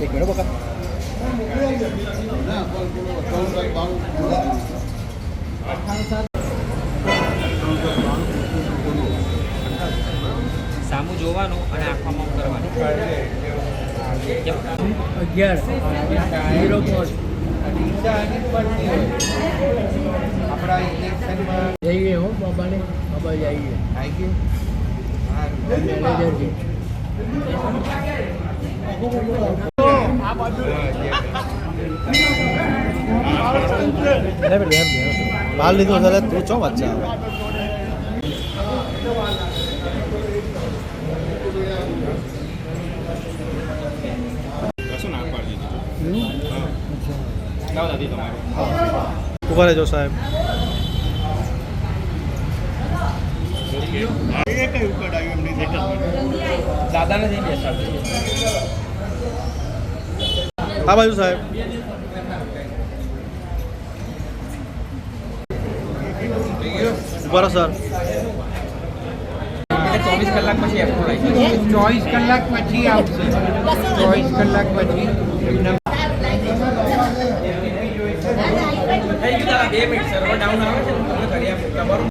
એક મિનિટ બકા સામું અગિયાર ઝીરો જઈએ હો બાબાને બાબા જઈએ મેનેજરજી માલ લીધો ત્યારે તું ચો બચ્ચા ઊભા રહેજો સાહેબ. દાદાને જઈને બેસાડજો. આ બાજુ સાહેબ. ઊભા રહો સર. ચોવીસ કલાક પછી એપ્રુવ ચોવીસ કલાક પછી આવશે. ચોવીસ કલાક પછી. થઈ ગયું દાદા બે મિનિટ સર્વર ડાઉન આવે છે તમને કરી આપું. તમારું?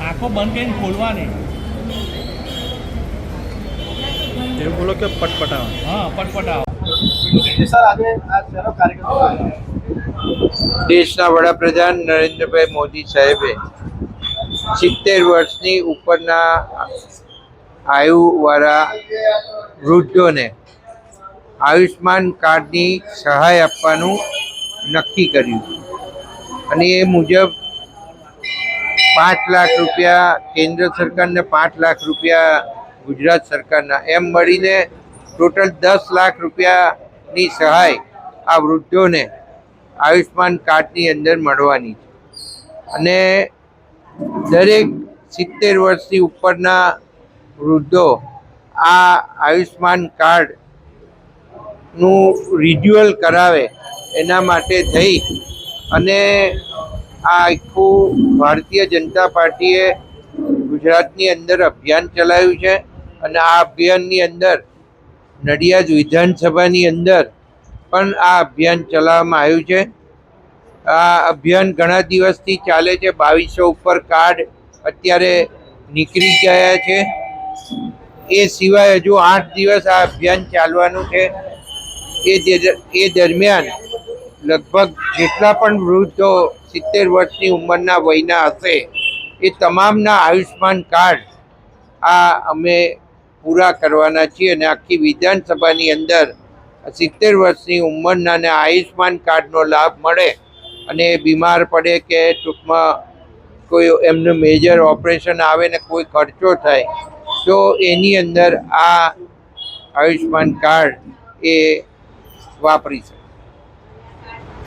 આંખો બંધ કરીને ખોલવાની. એવું બોલો કે પટપટાવા હા પટપટાવ. સર આજે આ કાર્યક્રમ દેશના વડાપ્રધાન નરેન્દ્રભાઈ મોદી સાહેબે સિત્તેર વર્ષની ઉપરના આયુવાળા વૃદ્ધોને આયુષ્માન કાર્ડની સહાય આપવાનું નક્કી કર્યું. અને એ મુજબ પાંચ લાખ રૂપિયા કેન્દ્ર સરકારને, પાંચ લાખ રૂપિયા ગુજરાત સરકારના, એમ મળીને ટોટલ દસ લાખ રૂપિયાની સહાય આ વૃદ્ધોને આયુષ્માન કાર્ડની અંદર મળવાની છે. અને દરેક સિત્તેર વર્ષથી ઉપરના વૃદ્ધો આ આયુષ્માન કાર્ડનું રિન્યુઅલ કરાવે એના માટે થઈ અને આ આખું ભારતીય જનતા પાર્ટીએ ગુજરાતની અંદર અભિયાન ચલાવ્યું છે અને આ અભિયાનની અંદર નડિયાદ વિધાનસભાની અંદર પણ આ અભિયાન ચલાવવામાં આવ્યું છે. આ અભિયાન ઘણા દિવસથી ચાલે છે. બાવીસો ઉપર કાર્ડ અત્યારે નીકળી ગયા છે. એ સિવાય હજુ આઠ દિવસ આ અભિયાન ચાલવાનું છે. એ એ દરમિયાન લગભગ જેટલા પણ વૃદ્ધો સિત્તેર વર્ષની ઉંમરના વયના હશે, એ તમામના આયુષ્માન કાર્ડ આ અમે પૂરા કરવાના છીએ અને આખી વિધાનસભાની અંદર સિત્તેર વર્ષની ઉંમરના ને આયુષ્માન કાર્ડનો લાભ મળે અને બીમાર પડે કે ટૂંકમાં કોઈ એમનું મેજર ઓપરેશન આવે ને કોઈ ખર્ચો થાય, તો એની અંદર આ આયુષ્માન કાર્ડ એ વાપરી શકે.